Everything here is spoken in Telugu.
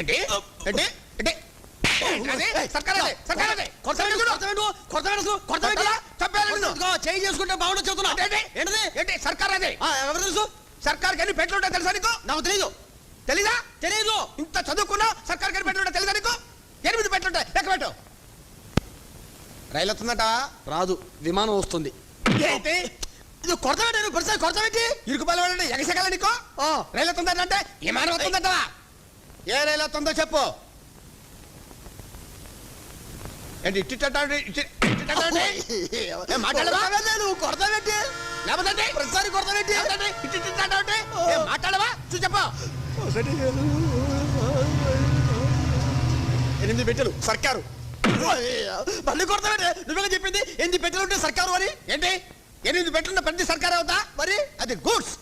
ఏంటి? ఏంటి? ఏంటి? ఏంటది? సర్కార్ అదే, సర్కార్ అదే. కొడతావా? చంపేయాలి నిన్ను. చేయి చేసుకుంటే బాగుండదు చెబుతున్నా. ఏంటి? ఏంటిది? ఏంటి? సర్కార్ అదే. ఆ, ఎవరు తెలుసు? నీకు? నాకు తెలియదు తెలీదా? తెలియదు ఇంత చదువుకున్నా సర్కార్కి ఎన్ని పెట్లు ఉంటాయి తెలుసా నీకు? ఎనిమిది పెట్లు ఉంటాయి. లెక్క పెట్టు. రైలు వస్తుందట? రాదు. విమానం వస్తుంది. ఏంటి? ఇది కొరత పెట్టి పరిస్థితి కొరత పెట్టి ఎగసగల నీకు? ఆ, రైలు వస్తుందట విమానం వస్తుందట ఏ వస్తుందో చెప్పు. ఏంటి ఇట్టిట్టాడు ఏం మాట్లాడవా? నువ్వు లేకపోతే? ప్రతిసారి చెప్పు. ఎనిమిది పెట్టెలు సర్కారు. మళ్ళీ కొరత పెట్టి. నువ్వే చెప్పింది? ఎనిమిది పెట్టెలు ఉంటే సర్కారు అని. ఏంటి? ఎనిమిది పెట్లున్న ప్రతి సర్కార్ అవుతా? మరి? అది గూడ్స్.